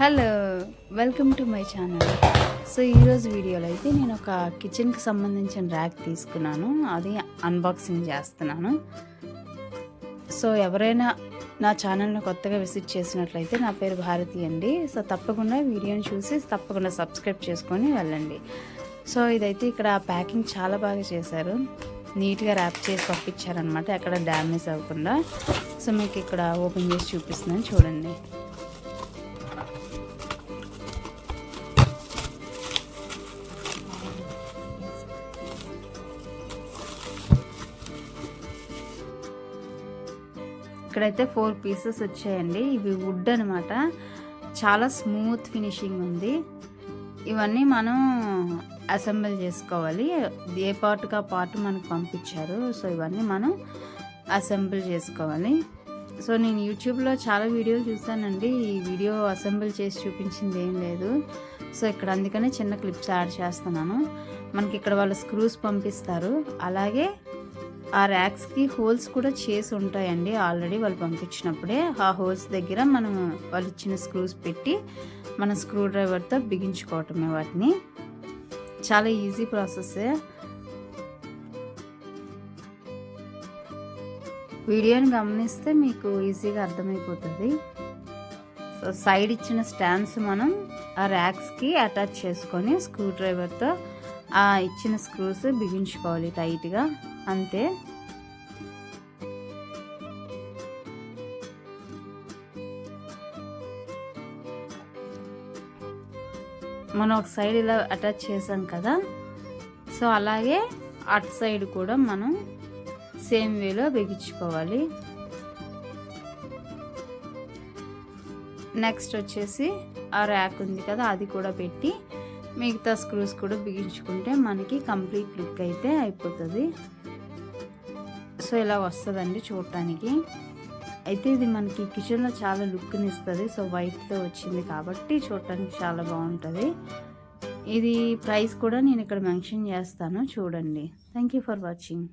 Hello welcome to my channel. So ఈరోజు వీడియోలో అయితే నేను ఒక కిచెన్కి సంబంధించిన ర్యాక్ తీసుకున్నాను. అది అన్బాక్సింగ్ చేస్తున్నాను. సో ఎవరైనా నా ఛానల్ని కొత్తగా విజిట్ చేసినట్లయితే నా పేరు భారతి అండి. సో తప్పకుండా వీడియోని చూసి తప్పకుండా సబ్స్క్రైబ్ చేసుకొని వెళ్ళండి. సో ఇదైతే ఇక్కడ ప్యాకింగ్ చాలా బాగా చేశారు. నీట్గా ర్యాప్ చేసి పంపించారనమాట ఎక్కడ డ్యామేజ్ అవ్వకుండా. సో మీకు ఇక్కడ ఓపెన్ చేసి చూపిస్తున్నాను. చూడండి. ఇక్కడైతే ఫోర్ పీసెస్ వచ్చాయండి. ఇవి వుడ్ అనమాట చాలా స్మూత్ ఫినిషింగ్ ఉంది. ఇవన్నీ మనం అసెంబుల్ చేసుకోవాలి. ఏ పార్ట్గా పార్ట్ మనకు పంపించారు. సో ఇవన్నీ మనం అసెంబుల్ చేసుకోవాలి. సో నేను యూట్యూబ్లో చాలా వీడియోలు చూసానండి ఈ వీడియో అసెంబుల్ చేసి చూపించింది ఏం లేదు. సో ఇక్కడ అందుకనే చిన్న క్లిప్స్ యాడ్ చేస్తున్నాను. మనకి ఇక్కడ వాళ్ళు స్క్రూస్ పంపిస్తారు. అలాగే ఆ ర్యాక్స్కి హోల్స్ కూడా చేసి ఉంటాయండి. ఆల్రెడీ వాళ్ళు పంపించినప్పుడే ఆ హోల్స్ దగ్గర మనం వాళ్ళు ఇచ్చిన స్క్రూస్ పెట్టి మన స్క్రూ డ్రైవర్తో బిగించుకోవటమే వాటిని. చాలా ఈజీ ప్రాసెస్. వీడియోని గమనిస్తే మీకు ఈజీగా అర్థమైపోతుంది. సో సైడ్ ఇచ్చిన స్టాండ్స్ మనం ఆ ర్యాక్స్కి అటాచ్ చేసుకొని స్క్రూ డ్రైవర్తో ఆ ఇచ్చిన స్క్రూస్ బిగించుకోవాలి టైట్గా. అంతే. మనం ఒక సైడ్ ఇలా అటాచ్ చేసాం కదా. సో అలాగే అటు సైడ్ కూడా మనం సేమ్ వేలో బిగించుకోవాలి. నెక్స్ట్ వచ్చేసి ఆ ర్యాక్ ఉంది కదా అది కూడా పెట్టి మిగతా స్క్రూస్ కూడా బిగించుకుంటే మనకి కంప్లీట్ లుక్ అయితే అయిపోతుంది. సో ఇలా వస్తుందండి చూడటానికి. అయితే ఇది మనకి కిచెన్లో చాలా లుక్ని ఇస్తుంది. సో వైట్తో వచ్చింది కాబట్టి చూడటానికి చాలా బాగుంటుంది. ఇది ప్రైస్ కూడా నేను ఇక్కడ మెన్షన్ చేస్తాను. చూడండి. Thank you for watching.